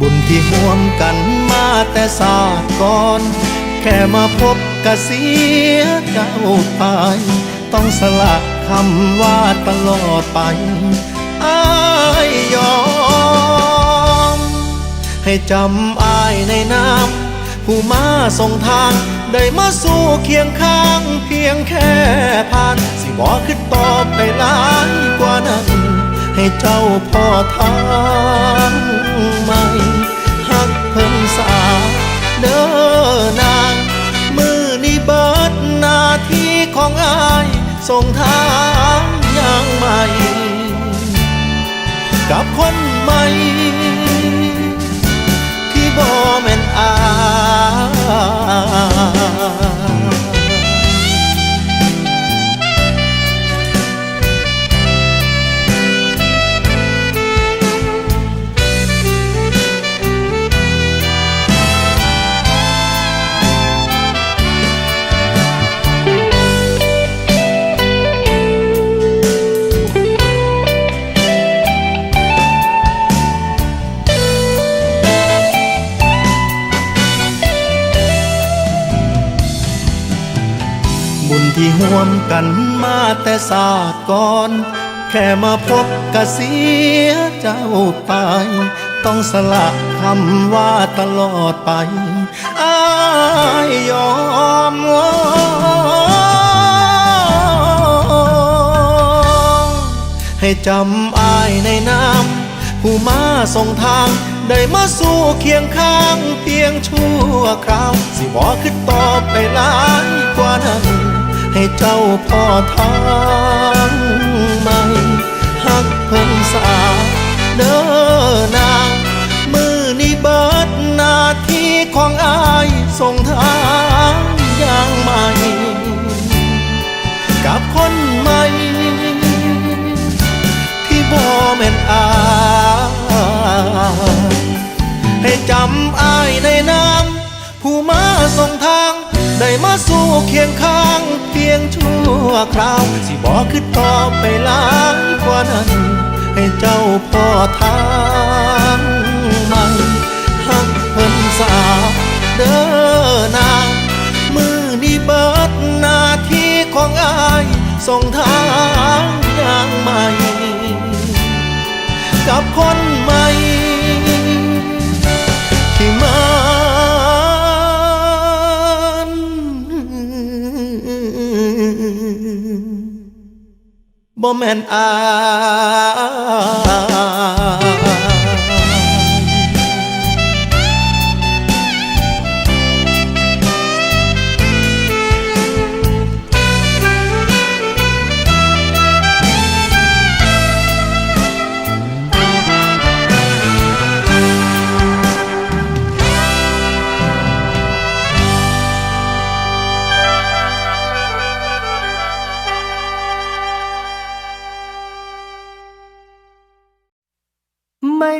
บุญที่ห่วมกันมาแต่ศาสตร์ก่อน แค่มาพบกะเสียเจ้าไปต้องสละคำว่าตลอดไปอายยอม ให้จำอายในน้ำผู้มาส่งทาง ได้มาสู้เคียงข้างเพียงแค่ผ่าน สิบอกขึ้นต่อไปหลายกว่านั้น ให้เจ้าพ่อทาง พิ่งสาเด้อนางมือนี้เบิดหน้าที่ของอายส่งทางยังใหม่ กับคนใหม่ ที่ห่วมกันมาแต่ศาสตร์ก่อน แค่มาพบกะเสียเจ้าไป ต้องสละคำว่าตลอดไปอายยอมวให้จำอายในน้ำผู้มาส่งทางได้มาสู้เคียงข้างเพียงชั่วคราว สิบอกขึ้นต่อไปหลายกว่านั้น ให้เจ้าพ่อทางใหม่หักเพิ่นสาเด้อนางมือนี้เบิดหน้าที่ของอายส่งทางอย่างใหม่ กับคนใหม่ ที่บ่แม่นอายให้จำอายในน้ำผู้มาส่งทาง ได้มาสู้เคียงข้างเพียงชั่วคราว สิบอกขึ้นต่อไปหลายกว่านั้น ให้เจ้าพ่อทางใหม่หักเพิ่นสาเด้อนางมือนี้เบิดหน้าที่ของอายส่งทางอย่างใหม่ กับคนใหม่ บ่แม่นอาย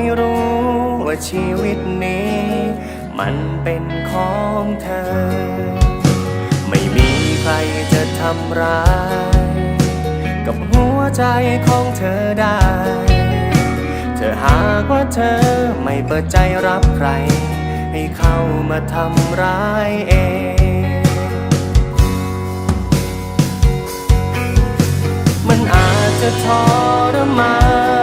ให้รู้ว่าชีวิตนี้ มันเป็นของเธอ ไม่มีใครจะทำร้าย กับหัวใจของเธอได้ เธอหากว่าเธอไม่เปิดใจรับใคร ให้เข้ามาทำร้ายเองมันอาจจะทรมาน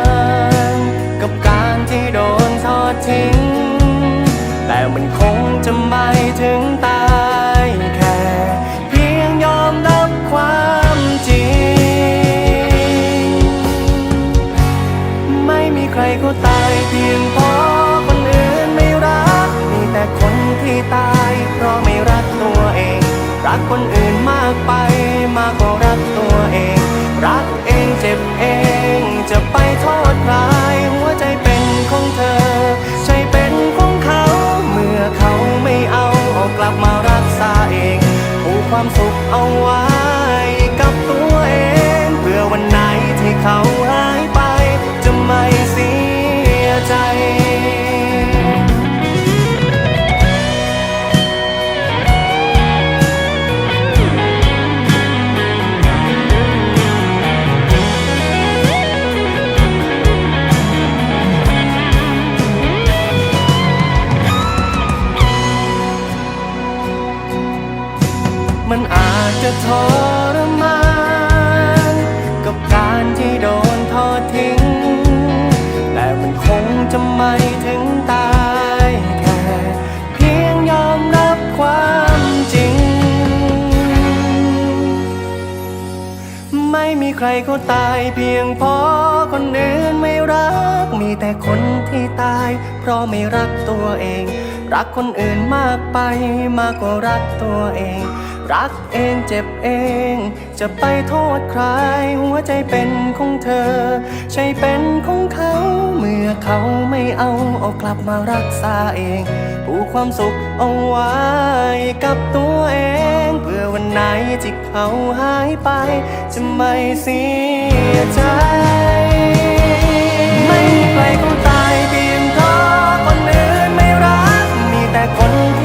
คนอื่นมากไป มากกว่ารักตัวเอง รักเองเจ็บเอง จะไปโทษใครหัวใจเป็นของเธอ ใจเป็นของเขา เมื่อเขาไม่เอาเอากลับมารักษาเองผูกความสุขเอาไว้กับตัวเอง เพื่อวันไหนที่เขา ที่โดนทอดทิ้ง แต่มันคงจะไม่ถึงตายแค่เพียงยอมรับความจริง ไม่มีใครเขาตายเพียงเพราะคนอื่นไม่รัก มีแต่คนที่ตาย เพราะไม่รักตัวเอง รักคนอื่นมากไปมากกว่ารักตัวเอง รักเองเจ็บเอง จะไปโทษใคร หัวใจเป็นของเธอใจเป็นของเขา เมื่อเขาไม่เอาเอากลับมารักษาเองผูกความสุขเอาไว้กับตัวเอง เพื่อวันไหนที่เขาหายไป จะไม่เสียใจ ไม่มีใครเขาตายเพียงเพราะคนอื่นไม่รัก มีแต่คนที่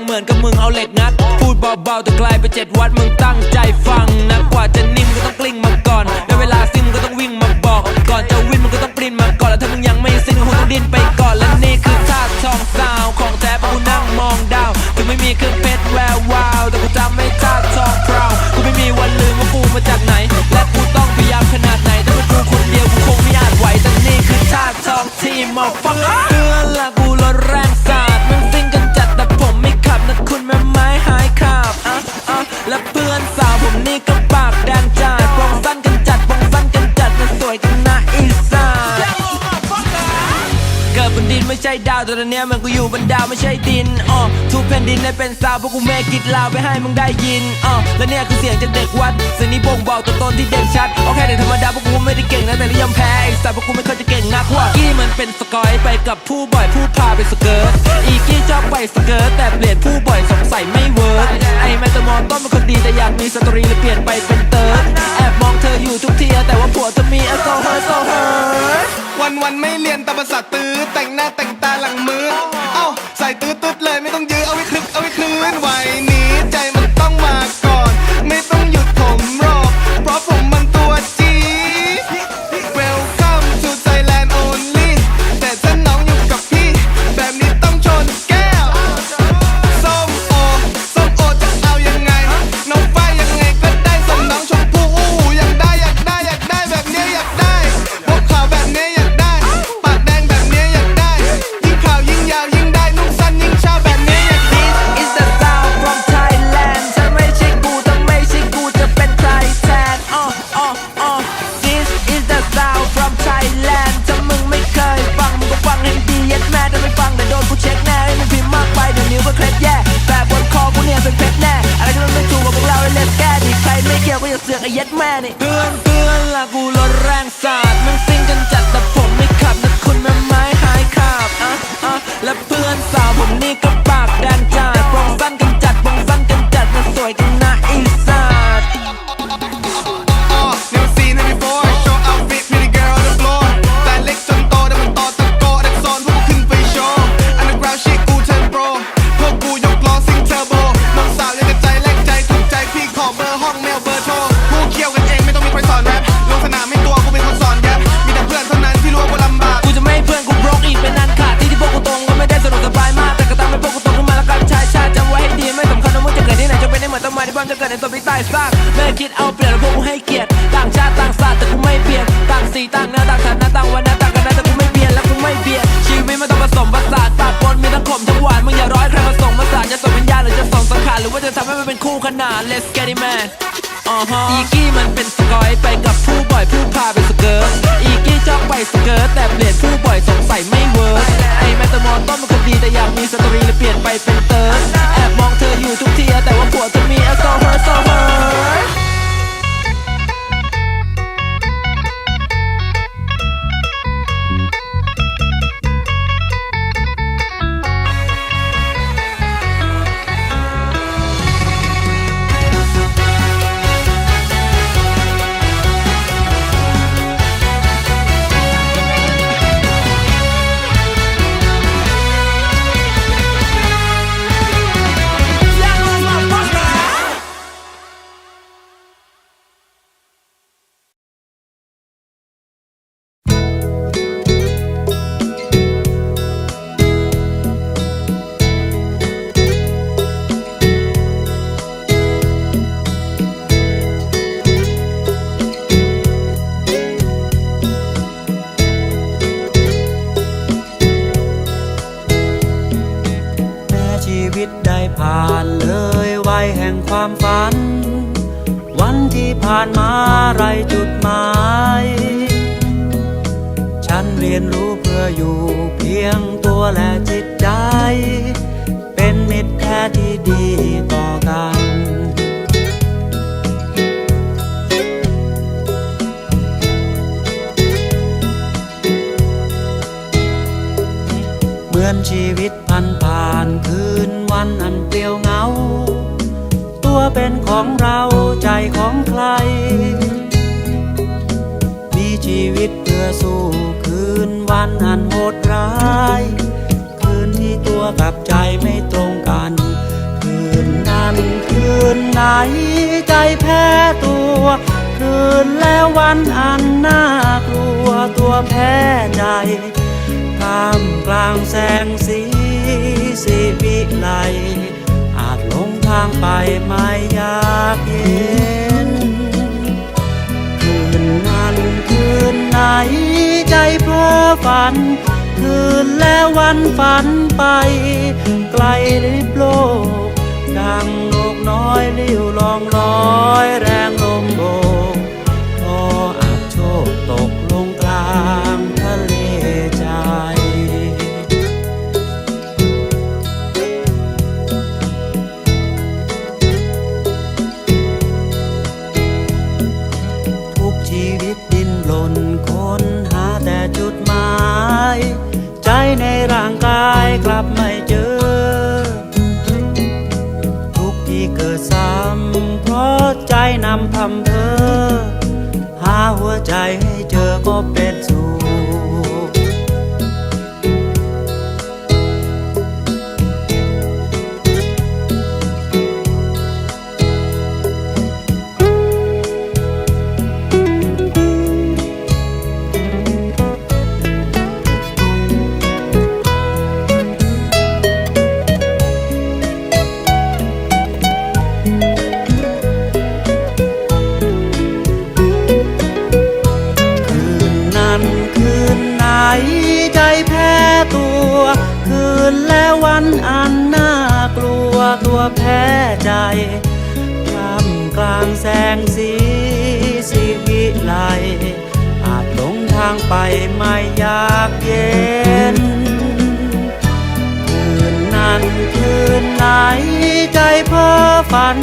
งแรงเหมือนกับมึงเอาเหล็กงัด พูดเบาๆแต่กลายไปเจ็ดวัดมึงตั้งใจฟังนะกว่าจะนิ่มก็ต้องกลิ้งมาก่อนในเวลาซิมก็ต้องวิ่งมาบอก ก่อนจะวิ่งมันก็ต้องปรินมาก่อนแล้วถ้ามึงยังไม่สิ้นก็คงต้องดิ้นไปก่อนและนี่คือท่าทองสาวของ แต่ตอนเนี้ยมันกูอยู่บนดาวไม่ใช่ดินอ๋อทุกแผ่นดินได้เป็นซาวเพราะกูเมกิดลาวไปให้มึงได้ยินอ๋อและเนี่ยคือเสียงจากเด็กวัดเสียงนี้บ่งบอกตัวตนที่เด่นชัดโอเคเด็กธรรมดาเพราะกูไม่ได้เก่งนะแต่นิยมแพ้ไอ้สัตว์เพราะกูไม่เคยจะเก่งนักว่ากี้มันเป็นสกอยไปกับผู้บ่อยผู้พาไปสเกิร์ตอีกี้ชอบไปสเกิร์ตแต่เปลี่ยนผู้บ่อยสงสัยไม่เวิร์กไอ้แมตตมอนต้นเป็นคนดีแต่อยากมีสตรีเลยเปลี่ยนไปเป็นเติร์ดแอบมองเธออยู่ทุกทีแต่ว่าผัวเธอมีแอลกอฮอล์โซเฮอร์ วันวันไม่เรียนตามภาษาตื้อแต่งหน้าแต่งตาหลังมือ เอ้าใส่ตื้อตุ๊ดเลยไม่ต้องยื้อ planet. หรือว่าจะทำให้มันเป็นคู่ขนาน Let's get it man อ๋อฮะอีกี้มันเป็นสกอยไปกับผู้บ่อยผู้พาเป็นสเกิร์ตอีกี้จ้องไปสเกิร์ตแต่เปลี่ยนผู้บ่อยสงสัยไม่เวิร์กไอแมตตมอนต้นมันคนดีแต่อยากมีสตรีและเปลี่ยนไปเป็นเติร์ดแอบมองเธออยู่ทุกทีแต่ว่าผัวเธอมีแอสโซเฮอร์โซเฮอร์ ใจแพ้ตัว คืนแล้ววันอันน่ากลัวตัวแพ้ใจท่ามกลางแสงสีสีวิไลอาจหลงทางไปไม่อยากเห็น คืนนั้นคืนไหนใจเพ้อฝัน คืนแล้ววันฝันไป ไกลลิบโลกดัง น้อยลิ้วลองน้อยแรง ใจให้เจอก็เป็น นและวันอันน่ากลัวตัวแพ้ใจกล้ำกลางแสงสีสีวิไลอาจหลงทางไปไม่อยากเย็น คืนนั้นคืนไหนใจเพ้อฝัน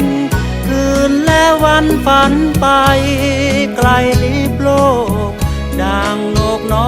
คืนและวันฝันไปไกลลิบโลกดังนกน้อย